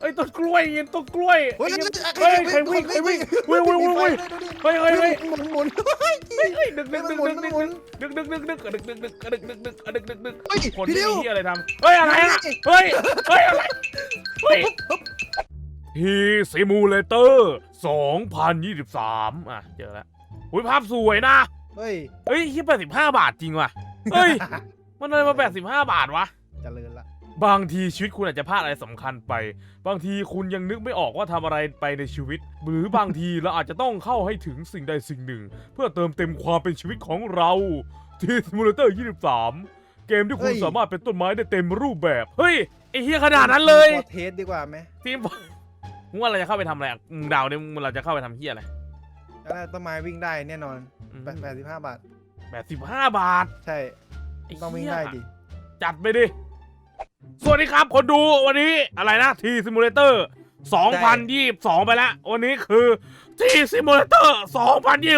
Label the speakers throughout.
Speaker 1: เอ้ยต้นกล้วยยินต้นกล้วย
Speaker 2: เฮ้ย
Speaker 1: ไอ้เหี้ย
Speaker 2: ใคร
Speaker 1: เฮ้ยใครวิ่งใครวิ่งวิ่งวิ่งวิ่งวิ่งเฮ้ยเฮ้ยเฮ้ย
Speaker 2: หมุนหมุน
Speaker 1: เฮ้ยเฮ้ยดึกดึกดึก
Speaker 2: หมุ
Speaker 1: ดึ
Speaker 2: น
Speaker 1: กดึก
Speaker 2: หมุน
Speaker 1: ดึกดึกดึกดึกดึกดึกดึกดึกดึกดึกดึกดึกดึกดึก
Speaker 2: เฮ้ย
Speaker 1: คน
Speaker 2: พี่
Speaker 1: ที่
Speaker 2: ดิว
Speaker 1: เฮียอะไรทำเฮ้ยอะไรอะเฮ้ยเฮ้ยอะไรเฮ้ยฮีซิมูเลเตอร์2023 อะ เจอแล้วอุ้ยภาพสวยนะ
Speaker 2: เฮ้ย
Speaker 1: เฮ้ยยี่แปดสิบห้าบาทจริงว่ะเฮ้ย มันอะไรมาแปดสิบห้าบาทวะ
Speaker 2: เจริญละ
Speaker 1: บางทีชีวิตคุณอาจจะพลาดอะไรสำคัญไป บางทีคุณยังนึกไม่ออกว่าทำอะไรไปในชีวิต หรือบางทีเราอาจจะต้องเข้าให้ถึงสิ่งใดสิ่งหนึ่ง เพื่อเติมเต็มความเป็นชีวิตของเราที่ Simulator 23 เกมที่คุณสามารถเป็นต้นไม้ได้เต็มรูปแบบ เฮ้ย ไอ้เฮียขนาดนั้นเลย
Speaker 2: ขอเทสดีกว่าไหม
Speaker 1: ทีมมึงว่าเราจะเข้าไปทำอะไรอะมึงเดาวเนี่ยมึงเราจะเข้าไปทำเฮียอะไร
Speaker 2: แล้วต้นไม้วิ่งได้แน่นอนแปดสิบห้าบาท
Speaker 1: แปดสิบห้าบาท
Speaker 2: ใช่
Speaker 1: ไอ้
Speaker 2: ต้องวิ่ง
Speaker 1: เหี้ย
Speaker 2: ได้ดิ
Speaker 1: จัดไปดิ สวัสดีครับคนดูวันนี้อะไรนะทีซิมูเลเตอร์2022 ไปแล้ววันนี้คือทีซิมูเลเตอร์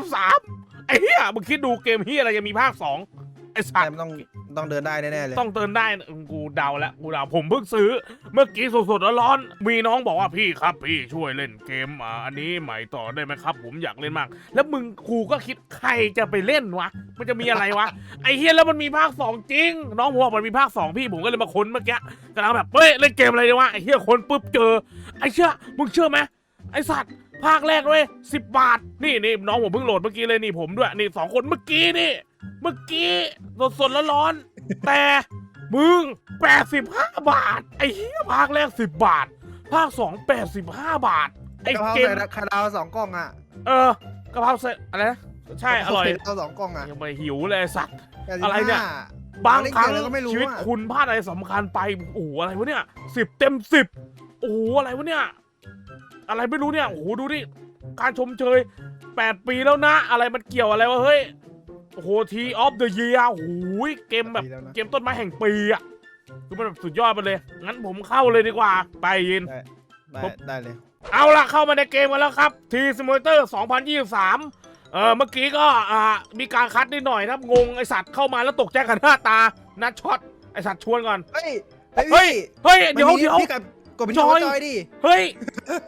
Speaker 1: 2023 ไอ้เหี้ยมึงคิดดูเกมเหี้ยอะไรยังมีภาค 2 ไอ้สั
Speaker 2: แต่
Speaker 1: ตว์
Speaker 2: มันต้องต้องเดินได้แน่ๆเลย
Speaker 1: ต้องเตือนได้กูเดาแล้วกูเดาผมเพิ่งซื้อ เมื่อกี้สดๆร้อนๆมีน้องบอกว่าพี่ครับพี่ช่วยเล่นเกมอ่าอันนี้ใหม่ต่อได้ไหมครับ ผมอยากเล่นมาก แล้วมึงกูก็คิดใครจะไปเล่นวะมันจะมีอะไรวะไอ้เฮียแล้วมันมีภาคสองจริง น้องผมบอกมันมีภาคสองพี่ผมก็เลยมาค้นเมื่อกี้กำลังแบบเฮ้ยเล่นเกมอะไรดีวะไอ้เฮียค้นปุ๊บเจอไอ้เชื่อมึงเชื่อไหมไอ้สัตว์ภาคแรกเลยสิบบาท นี่นี่น้องผมเพิ่งโหลดเมื่อกี้เลยนี่ผมด้วยนี่สองคนเมื่อกี้นี่ เมื่อกี้สดสดๆร้อนๆแต่มึงแปดสิบห้าบาท ไอ้เฮียภาคแรกสิบบาท ภาคสองแปดสิบห้าบาท ไอ้
Speaker 2: กะเพรา
Speaker 1: เกม
Speaker 2: ใส่คาดาวสองกล่องอะ
Speaker 1: เออกะเพราใส่อะไรนะใช่อร่อย
Speaker 2: เอาสองกล่องอะ
Speaker 1: ยังไม่หิวเลยไอ้สัตว์
Speaker 2: 85
Speaker 1: อะไรเนี่ย บางครั้ง
Speaker 2: เล่นเกมแล้วก็ไม่รู้
Speaker 1: ชีวิต
Speaker 2: อะ
Speaker 1: คุณพลาดอะไรสำคัญไปโอ้โหอะไรวะเนี่ยสิบเต็มสิบโอ้โหอะไรวะเนี่ย อะไรไม่รู้เนี่ยโอ้โหดูดิการชมเชยแปดปีแล้วนะ อะไรมันเกี่ยวอะไรวะเฮ้ย โอ้โหทีออฟเดอะเยียโอ้โหเกมแบบ
Speaker 2: ดีแล้วนะ
Speaker 1: เกมต้นไม้แห่งปีอะคือมันแบบสุดยอดไปเลย งั้นผมเข้าเลยดีกว่า ไปยิน
Speaker 2: ได้
Speaker 1: ผม
Speaker 2: ได้เลย
Speaker 1: เอาละเข้ามาในเกมกันแล้วครับทีซิมูเลเตอร์ 2023 เออเมื่อกี้ก็อ่ามีการคัดนิดหน่อยนะครับ งงไอสัตว์เข้ามาแล้วตกใจกันหน้าตานัดช็อตไอสัตว์ชวนก่อน
Speaker 2: เฮ้ย
Speaker 1: เฮ้ย เฮ้ย เดี๋ยว
Speaker 2: มันมี
Speaker 1: เดี๋ยว
Speaker 2: พี่กับกดเป็น
Speaker 1: จ
Speaker 2: จ
Speaker 1: อ
Speaker 2: อยยดิ
Speaker 1: เฮ้ย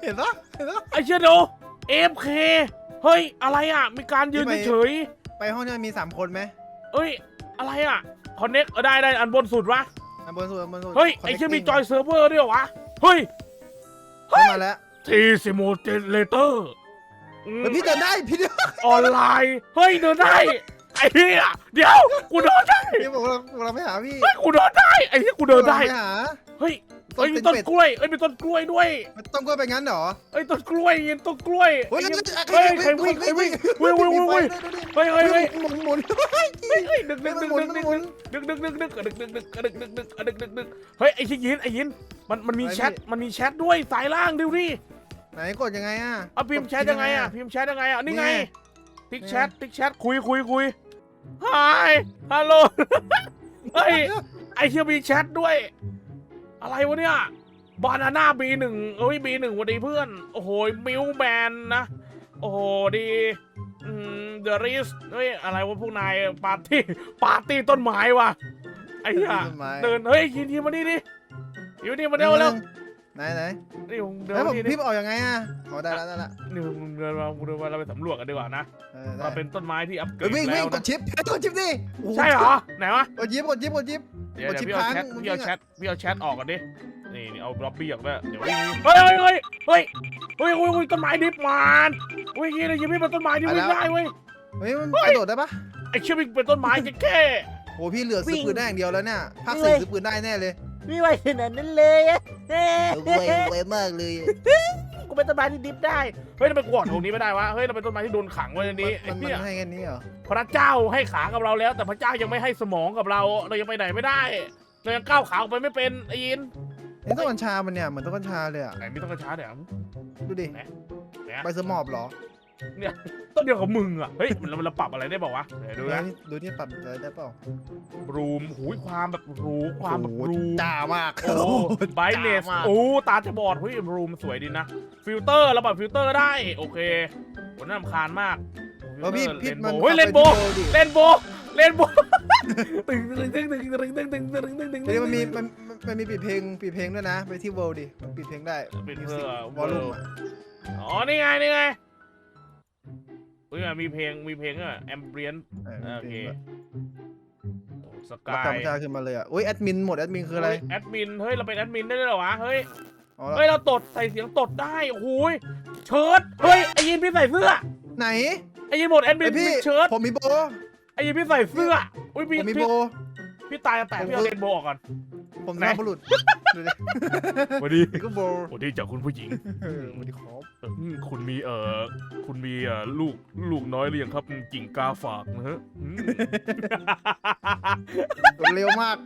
Speaker 2: เห็นปะเห็นปะ
Speaker 1: ไอเชี่ยเดี๋ยว AFK เฮ้ย อะไรอะ มีการยืน
Speaker 2: พี่ไป
Speaker 1: เฉย
Speaker 2: ไปห้องนี้มันมีสามคนไหม
Speaker 1: ๆเฮ้ย อะไรอะคอนเน็กได้ได้อันบนสุดวะ
Speaker 2: อันบนสุดอันบนสุด
Speaker 1: เฮ้ย ไอเชี่ยมีจอยเซิร์ฟเวอร์ด้วยเหรอวะเฮ้ย
Speaker 2: เข้ามาแล้ว
Speaker 1: ทีซิมูเลเตอร์
Speaker 2: เฮ้ยพี่เดินได้พี่เดิน
Speaker 1: ออนไลน์ เฮ้ยเดินได้ ไอ้เหี้ยเดี๋ยว กูเดินได้
Speaker 2: พี่บอกเราเราไม่หาพี่
Speaker 1: เฮ้ยกูเดินได้ ไอ้เหี้ยกูเดินได้
Speaker 2: ราม่หา
Speaker 1: เฮ้ย
Speaker 2: ต้
Speaker 1: เฮ้
Speaker 2: น
Speaker 1: ยมี
Speaker 2: เป็น
Speaker 1: ต้น
Speaker 2: เป็ด
Speaker 1: กล้วยเอ้ยมีต้นกล้วยด้วย
Speaker 2: มันต้องก็ไปงั้นเหรอ
Speaker 1: เอ้ยต้นกล้วยยินต้นกล้วย
Speaker 2: เฮ้ย
Speaker 1: ไอ้
Speaker 2: แล้ว
Speaker 1: เหี้ย
Speaker 2: จะ
Speaker 1: เฮ้ยใครวิ่งใครวิ่งวิ่งวิ่งวิ่งวิ่งเฮ้ยเฮ้ยเฮ้ย
Speaker 2: หมุนหมุน
Speaker 1: เฮ้ยเฮ้ยดึกดึกดึก
Speaker 2: หมุ
Speaker 1: ดึ
Speaker 2: น
Speaker 1: กดึก
Speaker 2: หมุน
Speaker 1: ดึกดึกดึกดึกดึกดึกดึกดึกดึกดึกดึกดึกดึกดึกเฮ้ยไอ้ชิยินไอ้ยินมันมันมีแชทมันมีแชทด้วยสายล่างดิวดิ
Speaker 2: ไหนกดยังไงอะ
Speaker 1: เอาพิมพ์แชทยังไงอะพิมพ์แชทยังไงอะนี่ไง
Speaker 2: นี่ไง
Speaker 1: ติ๊กแชทติ๊กแชทคุยคุยคุยฮายฮัลโหลเฮ้ยไอ้เชี่ยมีแชทด้วย อะไรวะเนี่ยบานาน่าบีหนึ่งเอ้ยบีหนึ่งวันดีเพื่อน โอ้โหมิวแมนนะ โอ้โหดีอืมเดอะริสเฮ้ยอะไรวะพวกนายปาร์ตี้ปาร์ตี้ต้นไม้ว่ะไอ้เหี้ย
Speaker 2: ต้นไม้
Speaker 1: เดินเฮ้ยยินยินมานี่ดิอยู่นี่มาเร็วเร็ว
Speaker 2: ไหนไหน
Speaker 1: นี่ผมเดิน
Speaker 2: เฮ้ยผม
Speaker 1: มานี่
Speaker 2: พี่
Speaker 1: ดิ
Speaker 2: ออกยังไงอะอ๋อได้แล้วได้แล้ว
Speaker 1: นี่ผมเดินมาผมเดินมาเราไปสำรวจกันดีกว่านะ
Speaker 2: เออได้
Speaker 1: มาเป็นต้นไม้ที่อัปเกร
Speaker 2: เฮ้ย
Speaker 1: ด
Speaker 2: วิ่ง
Speaker 1: แล้
Speaker 2: วิ่ง
Speaker 1: ว
Speaker 2: ก
Speaker 1: นะ
Speaker 2: ดชิปกดชิปดิโโใช่
Speaker 1: เหรอไหนวะ
Speaker 2: กดชิปกดชิปกดชิป
Speaker 1: เดี๋ยว
Speaker 2: กดชิ
Speaker 1: เดี๋ยว
Speaker 2: ป
Speaker 1: พี่เอาแชท
Speaker 2: ค้าง
Speaker 1: พี่เอาแชทพี่เอาแชทออกกันดิ นี่นี่เอาบล็อบบี้ออกด้วยเดี๋ยววิ่งเฮ้ยเฮ้ยเฮ้ยเฮ้ยเฮ้ยเฮ้ยเฮ้ยต้นไม้ดิบมันเฮ้ยยี่เลยยี่ไม่เป็นต้นไม้ที่วิ่งได้เว้ย
Speaker 2: เฮ้ยมันกระโดดได้ปะ
Speaker 1: ไอ้เชี่ยวิ่งเป็นต้นไม้จะแค่
Speaker 2: โอ้พี่เหลือซื้อปืนได้อย่างเดียวแล้วเนี่ยภาค
Speaker 3: วิ่
Speaker 2: สี่
Speaker 3: งเลย
Speaker 2: ซื้อปืนได้แน่เลย
Speaker 3: ไม่ไหวขนาดนั้นเลยอะเอ้ย
Speaker 2: รวยรวยมากเลย
Speaker 3: กูเป็นต้นไม้ที่ดิฟได้
Speaker 1: เฮ้ยทำไมกวดตรงนี้ไม่ได้วะ เฮ้ยเราเป็นต้นไม้ที่โดนขังไว้ในนี้ไอ้
Speaker 2: มันมั
Speaker 1: เหี้ย
Speaker 2: นให้แค่นี้เหรอ
Speaker 1: พระเจ้าให้ขากับเราแล้ว แต่พระเจ้ายังไม่ให้สมองกับเรา เรายังไปไหนไม่ได้ เรายังก้าวขาออกไปไม่เป็นไอ้ยิน
Speaker 2: ไอ้ต้นกัญชามันเนี่ยเหมือนต้นกัญชาเลยอะ
Speaker 1: ไหนไม่ต้องกระช้าเดี๋ยว
Speaker 2: ดูดิ
Speaker 1: ไหน
Speaker 2: ใบสมอบเหรอ
Speaker 1: ต้นเดียวกับมึงอะ เฮ้ยมันมันเราปรับอะไรได้บอกวะเดี๋ยวดูนะ
Speaker 2: ดูนี่ปรับอะไรได้เปล่า
Speaker 1: รูมหูยความแบบหรูความแบบ
Speaker 2: โอ้โห
Speaker 1: รูม
Speaker 2: จ้ามาก
Speaker 1: โอ้ไบเนส
Speaker 2: จ้ามาก
Speaker 1: โอ้ตาจะบอดเฮ้ยรูมสวยดีนะ ฟิลเตอร์เราปรับฟิลเตอร์ได้ โอเคผมน่ารำคาญมาก
Speaker 2: แล้วพี่พี่
Speaker 1: เลน
Speaker 2: มัน
Speaker 1: โบเฮ้ยเลนโบ
Speaker 2: ขัไปที่ดิ
Speaker 1: เลนโบเลนโบตึงตึงตึงตึงตึงตึงตึงตึงตึงตึงตึง
Speaker 2: เดี๋ยวมันมีมันมันมันมีปิดเพลงปิดเพลงด้วยนะ ไปที่เวิลด์ดิมันปิดเพลงได้
Speaker 1: ปิด
Speaker 2: มิว
Speaker 1: เพื่
Speaker 2: สิก
Speaker 1: อ
Speaker 2: วอลลุ่ม
Speaker 1: World อ๋อ นี่ไง นี่ไง เฮ้ยมีเพลงมีเพลงอะแอมเบียนโอเคส
Speaker 2: รัก
Speaker 1: กา
Speaker 2: ธรรม
Speaker 1: ย
Speaker 2: ชาติขึ้นมาเลยอะอุ้ยแอดมินหมดแอดมินคืออะไร
Speaker 1: แอดมินเฮ้ยเราเป็นแอดมินได้ด้วยเหรอวะเฮ้ย
Speaker 2: อ๋อ
Speaker 1: เฮ้ยเราตดใส่เสียงตดได้โอ้โหยเชิ้ตเฮ้ยไอยินพี่ใส่เสื้อ
Speaker 2: ไหน
Speaker 1: ไอยินหมดแอดมิ
Speaker 2: ไอนพี่
Speaker 1: เป็นเชิ้ต
Speaker 2: ผมมีโบ
Speaker 1: ไอยินพี่ใส่เสื้ออุ้ย
Speaker 2: ผ
Speaker 1: พี่
Speaker 2: มมี
Speaker 1: พี่
Speaker 2: โบ
Speaker 1: พี่ตายแต่พี่เอาเลนโบว์ออกก่อน
Speaker 2: ผม
Speaker 1: ไหน
Speaker 2: น้าบุรุษดูดิ
Speaker 1: สวัสดี
Speaker 2: นี่ก็โบ
Speaker 1: สวัสดีจากคุณผู้หญิง
Speaker 2: เออสวัสดีครับ
Speaker 1: อืม คุณมีเอ่อคุณมีเอ่อลูกลูกน้อยหรือยังครับกิ่งกาฝากนะฮะอืม
Speaker 2: เร็วมาก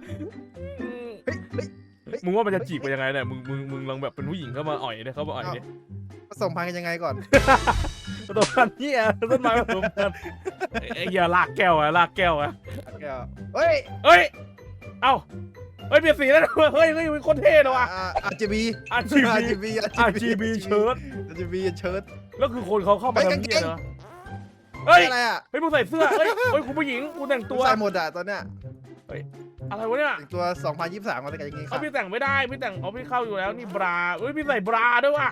Speaker 1: อืม
Speaker 2: เฮ้ยเฮ้ยเฮ้ย
Speaker 1: มึงว่ามันจะจีบไปยังไงเนี่ยมึงมึงมึงลองแบบเป็นผู้หญิงเข้ามาอ่อยเนี่ยเข้ามาอ่อยเนี่ย
Speaker 2: ผสมพันธุ์กันยังไงก่อน
Speaker 1: ผสมพันธุ์เหี้ยต้นไม้ผสมพันธุ์ไอ้ไอ้เหี้ยลากแก้วอะลากแก้วอะ
Speaker 2: แก้วเฮ้ย
Speaker 1: เอ้ย เอ้า เฮ้ยเปลี่ยนสีแล้วนะเฮ้ยเฮ้ยมันโคตรเท่เลยว่ะ
Speaker 2: อาร์จีบี
Speaker 1: RGB
Speaker 2: RGB
Speaker 1: RGB เชิ้ต
Speaker 2: RGB เชิ้ต
Speaker 1: แล้วคือคนเขาเข้ามา
Speaker 2: เฮ้ย
Speaker 1: ทำเหี้ย
Speaker 2: กางเกง
Speaker 1: เนอะเฮ้ย
Speaker 2: อะไรอะ
Speaker 1: เฮ้ยมึงใส่เสื้อเฮ้ยเฮ้ยคุณผู้หญิงกูแต่งตัว
Speaker 2: ใส่หมดอะตอนเนี้ย
Speaker 1: อะไรวะเนี่ย
Speaker 2: แต่งตัว 2023มาแต่กันยังไงค
Speaker 1: เอา
Speaker 2: รับ
Speaker 1: พี่แต่งไม่ได้พี่แต่งเอาพี่เข้าอยู่แล้วนี่บราเฮ้ยพี่ใส่บราด้วยว่ะ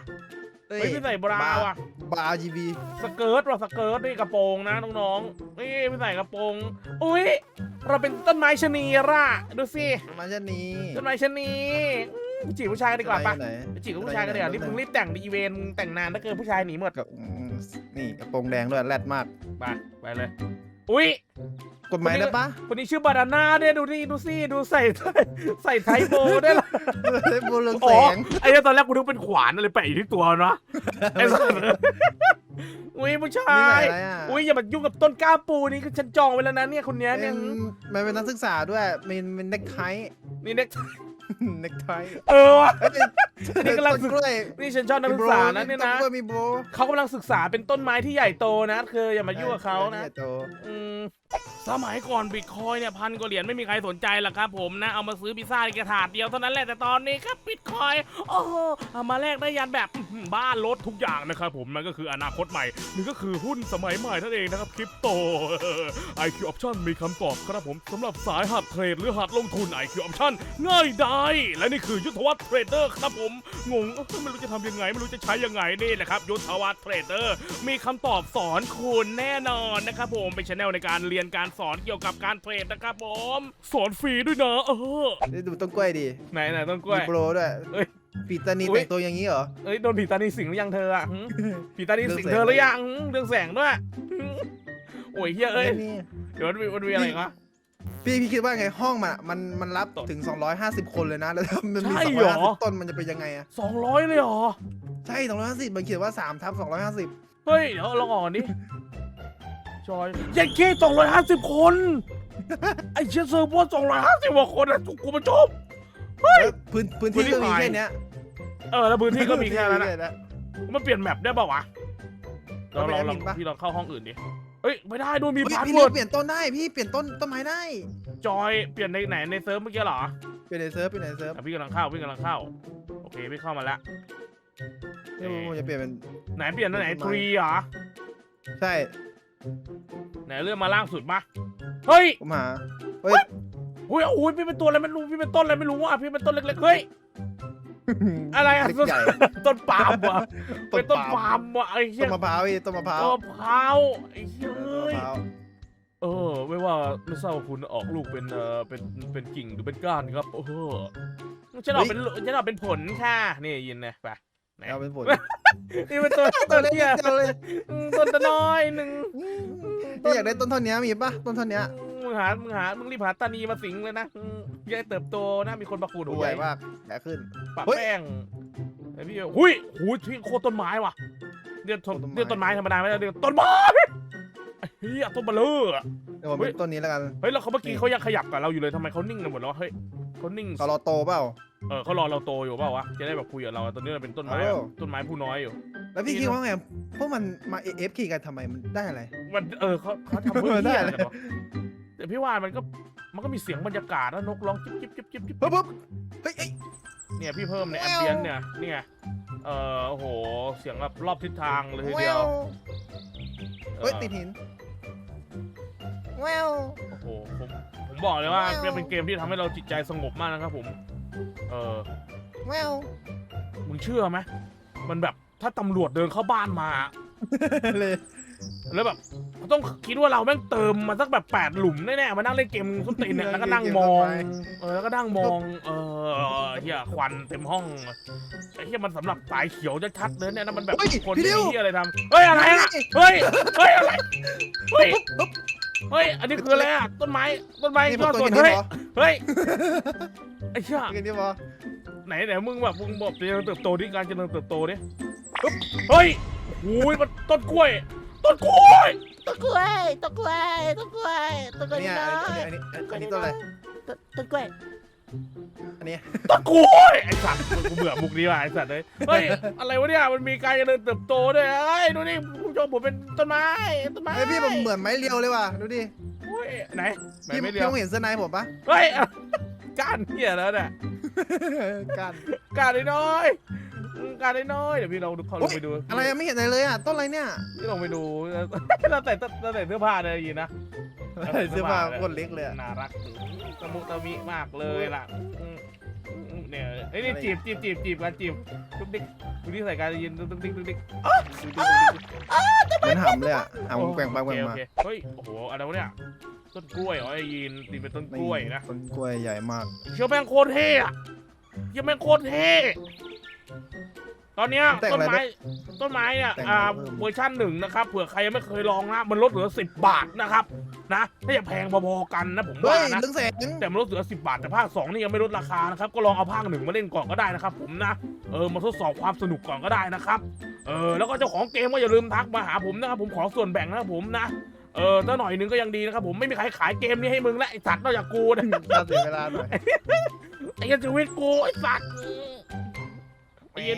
Speaker 1: เฮ้ยพี่ใส่บราว่ะ
Speaker 2: บาร์ RGB
Speaker 1: สเกิร์ตว่ะสเกิร์ตนี่กระโปรงนะน้องๆนี่พี่ใส่กระโปรงอุ้ย เราเป็นต้นไม้ชะนีร่ะ ดูสิ
Speaker 2: มาชนี
Speaker 1: ต้นไม้ชะนีอืมไปจีบผู้ชายกันดีกว่าปะ
Speaker 2: ไหน
Speaker 1: ไปจีบกับผู้ชายกันดีกว่ารีบมึงรีบแต่งดีอีเวนต์แต่งนานถ้าเกิดผู้ชายหนีหมด
Speaker 2: กับอืมนี่กระโปรงแดงด้วยแรดมาก
Speaker 1: ไปไปเลย อุ้ย
Speaker 2: กฎหมายได้ปะ
Speaker 1: คนนี้ชื่อบานาน่าเนี่ยดูนี่ดูสิดูใส่ใส่ไทโบได้วยล่ะ
Speaker 2: โบเรือง
Speaker 1: อ๋
Speaker 2: แส
Speaker 1: องไอ้เนี่ยตอนแรกกูนึกเป็นขวานอะไรแปะอยู่ที่ตัวเนาะไอ้สัส อุ้ยผู้ชา
Speaker 2: นี่ไหน
Speaker 1: ย
Speaker 2: อะไรอะ
Speaker 1: อุ้ยอย่ามายุ่งกับต้นกล้าปูนี่คือฉันจองไว้แล้วนะเนี่ยคนเนี้ย
Speaker 2: เป็
Speaker 1: เนี่ย
Speaker 2: นมันเป็นนักศึกษาด้วยมีเป็นเน็กไท
Speaker 1: นี่เน็ก
Speaker 2: เน็กไท
Speaker 1: เออว่ะ
Speaker 2: เอ้ย
Speaker 1: นี่กำลัง
Speaker 2: ต้นกล้วย
Speaker 1: นี่ฉันชอบนักศึกษานะเนี่ยนะ
Speaker 2: ต้กล้วยมีโบ
Speaker 1: เขากำลังศึกษาเป็นต้นไม้ที่ใหญ่โตนะคืออย่ามายุ่งกับเขานะ
Speaker 2: ใหญ่โต
Speaker 1: อืมสมัยก่อนบิตคอยเนี่ยพันกว่าเหรียญไม่มีใครสนใจหรอกครับผมนะ เอามาซื้อพิซซ่าในกระถาดเดียวเท่านั้นแหละแต่ตอนนี้ครับบิตคอยโอ้โหเอามาแลกได้ยันแบบอื้อหือบ้านรถทุกอย่างนะครับผมมันก็คืออนาคตใหม่นี่ก็คือหุ้นสมัยใหม่นั่นเองนะครับคริปโต IQ Option มีคำตอบครับผมสำหรับสายหัดเทรดหรือหัดลงทุน IQ Option ง่ายได้และนี่คือยุทธวัฒน์เทรดเดอร์ครับผม งงเอ้ยไม่รู้จะทำยังไง ไม่รู้จะใช้ยังไงนี่แหละครับ ยุทธวัฒน์เทรดเดอร์ มีคำตอบสอนคุณแน่นอนนะครับผม เป็นชแนลในการเรียนการสอนเกี่ยวกับการเทรดนะครับผม สอนฟรีด้วยนะเออ
Speaker 2: นี่ดูต้นกล้วยดิ
Speaker 1: ไหนไหนต้นกล้วย
Speaker 2: มีโบรด้วย
Speaker 1: เอ้ย
Speaker 2: ปีตานี
Speaker 1: อุ๊ย
Speaker 2: แต่งตัวอย่างนี้เหรอ
Speaker 1: เอ้ยโดนผีตานีสิงหรือยังเธออะหึผีตานีสิง
Speaker 2: เรื่องแสง
Speaker 1: เธอหรือยังหึเรื่องแสงด้วยหึโอ้ยเฮียเอ้ย
Speaker 2: นี่
Speaker 1: เดี๋ยวมันมีมันมีอะไรอีกวะ
Speaker 2: พี่พี่คิดว่าไงห้องมันอะมันมันรับถึง 250 คนเลยนะ แล้วถ้ามันมี
Speaker 1: ใช่เหรอ
Speaker 2: 250ต้นมันจะเป็นยังไงอะ
Speaker 1: สองร้อยเลยเหรอ
Speaker 2: ใช่ 250 มันเขียนว่า3ทับ250
Speaker 1: เฮ้ย เดี๋ยวลองอ่อนดิจอยยังแค่สองร้อยห้าสิบคน ไอ้เชี่ยเซิร์ฟเวอร์สองร้อยห้าสิบกว่าคนอะกูมาชม
Speaker 2: แล้วพื้นพื้น
Speaker 1: พื้น
Speaker 2: ที่
Speaker 1: ที่
Speaker 2: ก็มี
Speaker 1: ขาย
Speaker 2: แค่เนี้ย
Speaker 1: เออ แล้วพื้นที่ก็มีแค่นั้นนะ
Speaker 2: พื้ที่นะ
Speaker 1: มันเปลี่ยนแมปได้ป่าวะลองลองลอง
Speaker 2: เอาไปแอดมินปะ
Speaker 1: พี่ลองเข้าห้องอื่นดิ เฮ้ยไม่ได้ดูมี
Speaker 2: เฮ้ย
Speaker 1: พาส
Speaker 2: พี่
Speaker 1: เวิ
Speaker 2: เลือ
Speaker 1: ร์
Speaker 2: ก
Speaker 1: ด
Speaker 2: เปลี่ยนต้นได้พี่เปลี่ยนต้นต้นไม้ได้
Speaker 1: จอยเปลี่ยนในไหนในเซิร์ฟเมื่อกี้เหรอ
Speaker 2: เปลี่ยนในเซิร์ฟเปลี่ยนในเซิร์ฟ
Speaker 1: อะพี่กำลังเข้าพี่กำลังเข้า โอเคพี่เข้ามาแล้ว
Speaker 2: ไม่รู้ว่าจะเปลี่ยนเป็น
Speaker 1: ไหนเปลี่ยนอันไหน
Speaker 2: ต้นไม้
Speaker 1: ทรีเหรอ
Speaker 2: ใช่
Speaker 1: ไหนเลื่อนมาล่างสุดปะเฮ้ย
Speaker 2: ผมหาเฮ้ย
Speaker 1: อุ้ยอุ้ยพี่เป็นตัวอะไรไม่รู้พี่เป็นต้นอะไรไม่รู้อะพี่เป็นต้นเล็กๆเฮ้ย อะไรอะ
Speaker 2: เล็กใหญ่
Speaker 1: ต้นปาล์มวะ
Speaker 2: ต้
Speaker 1: เป็น
Speaker 2: น
Speaker 1: ต้น
Speaker 2: ปาล์ม
Speaker 1: ปาล์มวะไอ้เหี้
Speaker 2: ต้
Speaker 1: ย
Speaker 2: นมะพร้าวพี่ต้นมะพร้าว
Speaker 1: ต้นมะพร้าวไอ้เหี้ย
Speaker 2: ต้น
Speaker 1: เอ้ย
Speaker 2: มะพร้าว
Speaker 1: เออ ไม่ว่าไม่ทราบว่าคุณออกลูกเป็นเออเป็นเป็นกิ่งหรือเป็นก้านครับเออฉันออกเป็นฉันออกเป็นผลค่ะนี่ยินนะไปไหน
Speaker 2: เอาเป็นผล
Speaker 1: นี่เป็นตัว
Speaker 2: ตั
Speaker 1: ตัวว
Speaker 2: เล็ก
Speaker 1: เที่ย
Speaker 2: จังเลย
Speaker 1: อืมต้นตะน้อยหนึ่ง
Speaker 2: พี่อยากได้ต้นเท่านี้มีปะต้นเท่านี้
Speaker 1: มึงหา มึงหา มึงรีบหาตานีมาสิงเลยนะอืมอยัยเติบโตนะมีคนประกูด
Speaker 2: ดู
Speaker 1: เอา
Speaker 2: ให
Speaker 1: ไว้
Speaker 2: ญ่มากใหญ่ขึ้น
Speaker 1: ปะ
Speaker 2: เฮ้ย
Speaker 1: แป้งไอพี่หุยหุยที่โคตรต้นไม้ว่ะเรียกต้น
Speaker 2: ต้นไม้
Speaker 1: เรียกต้นไม้ธรรมดาไม่ได้เรียกต้นไม้เฮียต้นเบลเลอร์อะ
Speaker 2: เดี๋ยวผมเป็นต้นนี้แล้วกัน
Speaker 1: เฮ้ยแล้วเขาเมื่อกี้เขายังขยับกับเราอยู่เลยทำไมเขานิ่งกันหมดแล้ววะเฮ้ยเขานิ่ง
Speaker 2: เขารอโตเปล่า
Speaker 1: เออเขารอเราโตอยู่เปล่าวะ จะได้แบบคุยกับเราตอนนี้เราเป็นต้นไม้
Speaker 2: เออ
Speaker 1: แบบต้นไม้ผู้น้อยอยู่
Speaker 2: แล้วพี่คิดว่าไงพวกมันมาเอฟคีกันทำไมมันได้อะไร
Speaker 1: มันเออเขาเขาทำเพื่อ
Speaker 2: ได้
Speaker 1: เหี้ย
Speaker 2: เล
Speaker 1: อะไร
Speaker 2: ย
Speaker 1: กันวะ แต่พี่ว่ามันก็มันก็มีเสียงบรรยากาศนะนกร้องจิ๊บจิ๊บจิ๊บจิ๊บจิ๊บ
Speaker 2: ปุ๊บปุ๊บเฮ้ยเอ้ย
Speaker 1: เนี่ยพี่เพิ่มในแอ
Speaker 2: แว
Speaker 1: ม
Speaker 2: ว
Speaker 1: เบียนเนี่ยเนี่ยเออโอ้โหเสียงแบบรอบทิศทางเลยที
Speaker 2: แว
Speaker 1: เดียว
Speaker 2: ว
Speaker 1: ออ
Speaker 2: เฮ้ยติดหินแวว
Speaker 1: โอ้โหผมผมบอกเลยว่า
Speaker 2: แวว
Speaker 1: เป็นเกมที่ทำให้เราจิตใจสงบมากนะครับผมเออ
Speaker 2: แมว
Speaker 1: มึงเชื่อไหมมันแบบถ้าตำรวจเดินเข้าบ้านมา
Speaker 2: เลย
Speaker 1: แล้วแบบต้องคิดว่าเราแม่งเติมมาสักแบบแปดหลุมแน่ๆมานั่งเล่นเกมส้นตีนเนี่ยแล้วก็นั่งมองเออแล้วก็นั่งมองเออเฮียควันเต็มห้องไอ้เฮียมันสำหรับสายเขียวชัดๆเลยเนี่ยนะมันแบบ
Speaker 2: เฮ้ย
Speaker 1: คน
Speaker 2: พี่
Speaker 1: ที่
Speaker 2: ดิว
Speaker 1: เฮียอะไรทำเฮ้ยอะไรอะเฮ้ยเฮ้ยอะไรเฮ้ยเฮ้ยอันนี้คืออะไรอะต้นไม้ต้นไม้
Speaker 2: นี่
Speaker 1: ย
Speaker 2: ผม
Speaker 1: อด
Speaker 2: ตัว
Speaker 1: สน
Speaker 2: นี้
Speaker 1: เฮ้ย
Speaker 2: พอ
Speaker 1: เฮ้ยไอ้เชี่ย
Speaker 2: ตัวนี้พอ
Speaker 1: ไหนไหนมึงแบบมึงบอกเจริญเติบโตดิการเจริญเติบโตดิปึ๊บเฮ้ยโอ้ยมันต้นกล้วย ต้นกล้วย
Speaker 3: ต้นกล้วยต้นกล้วยต้นกล้วยต้นกล้วย
Speaker 2: เนี่ย
Speaker 3: น้
Speaker 2: อัน
Speaker 3: อย
Speaker 2: นี้อันนี้อันนี้ต้นอะไร
Speaker 3: ต้นต้นกล้วย
Speaker 2: อันนี้
Speaker 1: ต้นกล้วยไอ้สัตว์กูเบื่อมุกนี้ว่ะไอ้สัตว์เลยเฮ้ยอะไรวะเนี่ยมันมีการเจริญเติบโตด้วยเฮ้ยดูนี่คุณผู้ชมผมเป็นต้นไม้ต้นไม้
Speaker 2: ไอยพี่ผมเหมือนไม้เรียวเลยว่ะดูดิ
Speaker 1: โอ้ยไหนไหน
Speaker 2: พี่
Speaker 1: ไม่
Speaker 2: พี่
Speaker 1: เดียว
Speaker 2: ต้องเห็นเสื้อในผมปะ
Speaker 1: เฮ้ยอะก้านเหี้ยแล้วเนี่ย
Speaker 2: กัน
Speaker 1: ก้านน้อยๆ อืมก้านน้อยๆเดี๋ยวพี่ลองดูเขาลองไปดู
Speaker 2: อะไรยังไม่เห็นอะไรเลยอะต้นอะไรเนี่ย
Speaker 1: พี่ลองไปดูเราแต่เราแต่เสื้อผ้าเนี่ยยินนะ
Speaker 2: เสื้อผ้าโคนเล็กเลยอะ
Speaker 1: น่ารักตะมุตะมิมากเลยล่ะอืมอืมเนี่ยเอ้ยนี่จีบจีบจีบจีบกันจีบดุ๊กดิ๊กดูที่ใส่การยินดุ๊กดิ๊กดุ๊กดิ๊ก
Speaker 2: เหมือนหำเลยอะหำแกว่งไปแกว่ง
Speaker 1: โอ
Speaker 2: มา
Speaker 1: เคโอเคเฮ้ยโอ้โหอะไรวะเนี่ยต้นกล้วยเหรอไอ้ยินตีเป็นต้นกล้วยนะ
Speaker 2: ต้นกล้วยใหญ่มาก
Speaker 1: เชื่อแม่งโคตรเท่อะเชื่อแม่งโคตรเท่ ตอนเนี้ย
Speaker 2: แต่ง
Speaker 1: ต้น
Speaker 2: อะไร
Speaker 1: ไม้ต้นไม้เนี่ย
Speaker 2: แต่ง
Speaker 1: อ่า
Speaker 2: อะไรเพิ่ม
Speaker 1: เวอร์ชันหนึ่งนะครับเผื่อใครยังไม่เคยลองนะมันลดเหลือสิบบาทนะครับนะถ้าจะแพงพอๆกันนะผม
Speaker 2: เฮ้
Speaker 1: ว่ายนะ
Speaker 2: เรื่องแสง
Speaker 1: แต่มันลดเหลือสิบาทแต่ภาคสองนี่ยังไม่ลดราคานะครับก็ลองเอาภาคหนึ่งมาเล่นก่อนก็ได้นะครับ ผมนะเออมาทดสอบความสนุกก่อนก็ได้นะครับเออแล้วก็เจ้าของเกมก็อย่าลืมทักมาหาผมนะครับผมขอส่วนแบ่งนะครับผมนะเออถ้าหน่อยหนึงก็ยังดีนะครับผมไม่มีใครขายเกมนี้ให้มึงและไอสัตว์นอกจากกูนะ
Speaker 2: น่าเสียเวลาหน่อย
Speaker 1: ไอ้เหี้ยชีวิตกูไอ้สัตว์ไอ้
Speaker 2: แม
Speaker 1: เหี้ย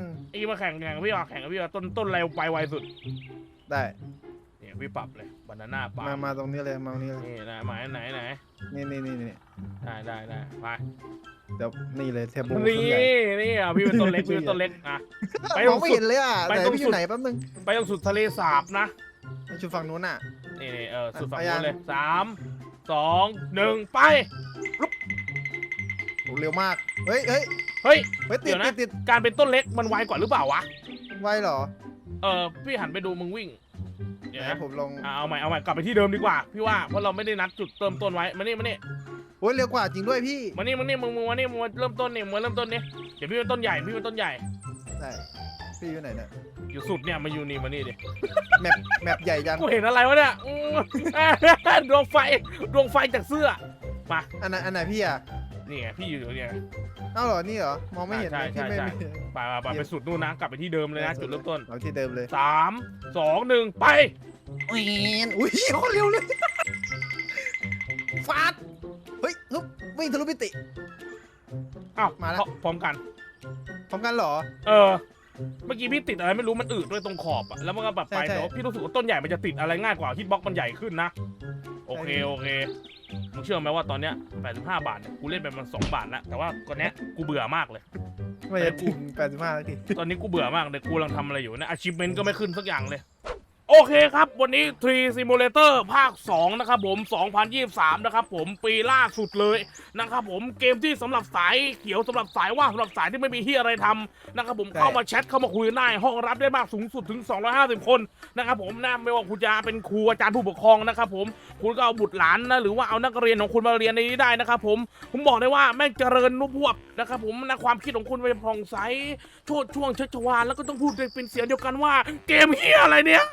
Speaker 2: น
Speaker 1: ไอ้เหี้ยมาแข่งแข่งกับพี่ว่าแข่งกับพี่ว่าต้นต้นอะไรไปไวสุด
Speaker 2: ได้
Speaker 1: เนี่ยพี่ปรับเลยบานาน่าปา
Speaker 2: มามาตรงนี้เลยมาตรงนี้เลย
Speaker 1: นี่นะหมายไหนไหน
Speaker 2: นี่นี่นี่นี่
Speaker 1: ได้ได้ได้ไป
Speaker 2: เดี๋ยวนี่เลยเทปบู
Speaker 1: นี่
Speaker 2: ต้นใหญ่
Speaker 1: นี่อะพี่เป็นต้นเล็กพี่เป็นต้นเล็กอะไป
Speaker 2: มองไม่
Speaker 1: สุด
Speaker 2: เห็นเลยอะ
Speaker 1: ไป
Speaker 2: ไหน
Speaker 1: ตรง
Speaker 2: พี่อ
Speaker 1: สุด
Speaker 2: ยู่ไหนแป๊บนึง
Speaker 1: ไปตรงสุดทะเลสาบนะ
Speaker 2: ไปชูฝั่งนู้นอะ
Speaker 1: นี่นี่เออสุดฝั่ง
Speaker 2: ไปยัง
Speaker 1: นู้นเลยสามสองหนึ่งไป
Speaker 2: โอ้เร็วมาก เฮ้ยเฮ้ย
Speaker 1: เฮ้ย
Speaker 2: เฮ้ย
Speaker 1: เดี๋
Speaker 2: ติ
Speaker 1: ย
Speaker 2: ด
Speaker 1: วนะ
Speaker 2: ติดติด
Speaker 1: การเป็นต้นเล็กมันไวกว่าหรือเปล่าวะ
Speaker 2: ไวเหรอ
Speaker 1: เออพี่หันไปดูมึงวิ่งเดี๋ยว
Speaker 2: ไหน
Speaker 1: นะ
Speaker 2: ผมลอง
Speaker 1: อะเอาใหม่เอาใหม่กลับไปที่เดิมดีกว่า พี่ว่าเพราะเราไม่ได้นัดจุดเริ่มต้นไว้มานี่มานี่
Speaker 2: โอ้ยเร็วกว่าจริงด้วยพี่
Speaker 1: มานี่มานี่มึงมึงมานี่มึงมาเริ่มต้นนี่มึงมาเริ่มต้นนี่เดี๋ยวพี่เป็นต้นใหญ่พี่เป็นต้นใหญ่
Speaker 2: ได้พี่อยู่ไหนเนี่ย
Speaker 1: อยู่สุดเนี่ยมาอยู่นี่มานี่ดิ
Speaker 2: แมปแมปใหญ่จัง
Speaker 1: กูเห็นอะไรวะเนี่ยอืม ดวงไฟดวงไฟจากเสื้อมา
Speaker 2: อันไหนอันไหนพี่อะ
Speaker 1: นี่ไงพี่อยู่ตรงเนี้ย
Speaker 2: เอ้าเหรอ นี่เหรอ มองไม่เห็น
Speaker 1: ใช่
Speaker 2: เลย
Speaker 1: ใช่
Speaker 2: พี่ไม่
Speaker 1: ใช่
Speaker 2: ไม่
Speaker 1: ไปไปไปไปสุดนู่นนะกลับไปที่เดิมเลยนะจุดเริ่มต้น
Speaker 2: เอาที่เดิมเลย
Speaker 1: สามสองหนึ่งไป
Speaker 2: แหวนอุ้ยโคตรเร็วเลย ฟาด เฮ้ยฮึบวิ่งทะลุมิติ
Speaker 1: อ้าว
Speaker 2: มาแล้ว
Speaker 1: พร้อมกัน
Speaker 2: พร้อมกันเหรอ
Speaker 1: เออ เมื่อกี้พี่ติดอะไรไม่รู้มันอืดด้วยตรงขอบอะแล้วมันก็แบบไป
Speaker 2: ใช่ใช่
Speaker 1: แต่ว่าพี่รู้สึกว่าต้นใหญ่มันจะติดอะไรง่ายกว่าฮิตบ็อกมันใหญ่ขึ้นนะ โอเค
Speaker 2: ใช่
Speaker 1: โอเค มึงเชื่อไหมว่าตอนเนี้ย85 บาทเนี่ยกูเล่นไปมัน2บาทแล้วแต่ว่าตอนเนี้ยกูเบื่อมากเลย
Speaker 2: ไม่จะถึง85นาที
Speaker 1: ตอนนี้กูเบื่อมากเลยกูกำลังทำอะไรอยู่นะ achievement ก็ไม่ขึ้นสักอย่างเลย โอเคครับ วันนี้ Tree Simulator ภาค 2 นะครับผม 2023 นะครับผมปีล่าสุดเลยนะครับผมเกมที่สำหรับสายเขียวสำหรับสายว่างสำหรับสายที่ไม่มีที่อะไรทำนะครับผมเข้ามาแชทเข้ามาคุยกันได้ห้องรับได้มากสูงสุดถึง 250 คนนะครับผมนะไม่ว่าคุณจะเป็นครูอาจารย์ผู้ปกครองนะครับผมคุณก็เอาบุตรหลานนะหรือว่าเอานักเรียนของคุณมาเรียนในนี้ได้นะครับผมผมบอกได้ว่าแม่งเจริญนุบพวบนะครับผมนะความคิดของคุณเป็นผ่องใสโชดช่วงชัชวานแล้วก็ต้องพูดเป็นเสียงเดียวกันว่าเกมเฮียอะไรเนี่ย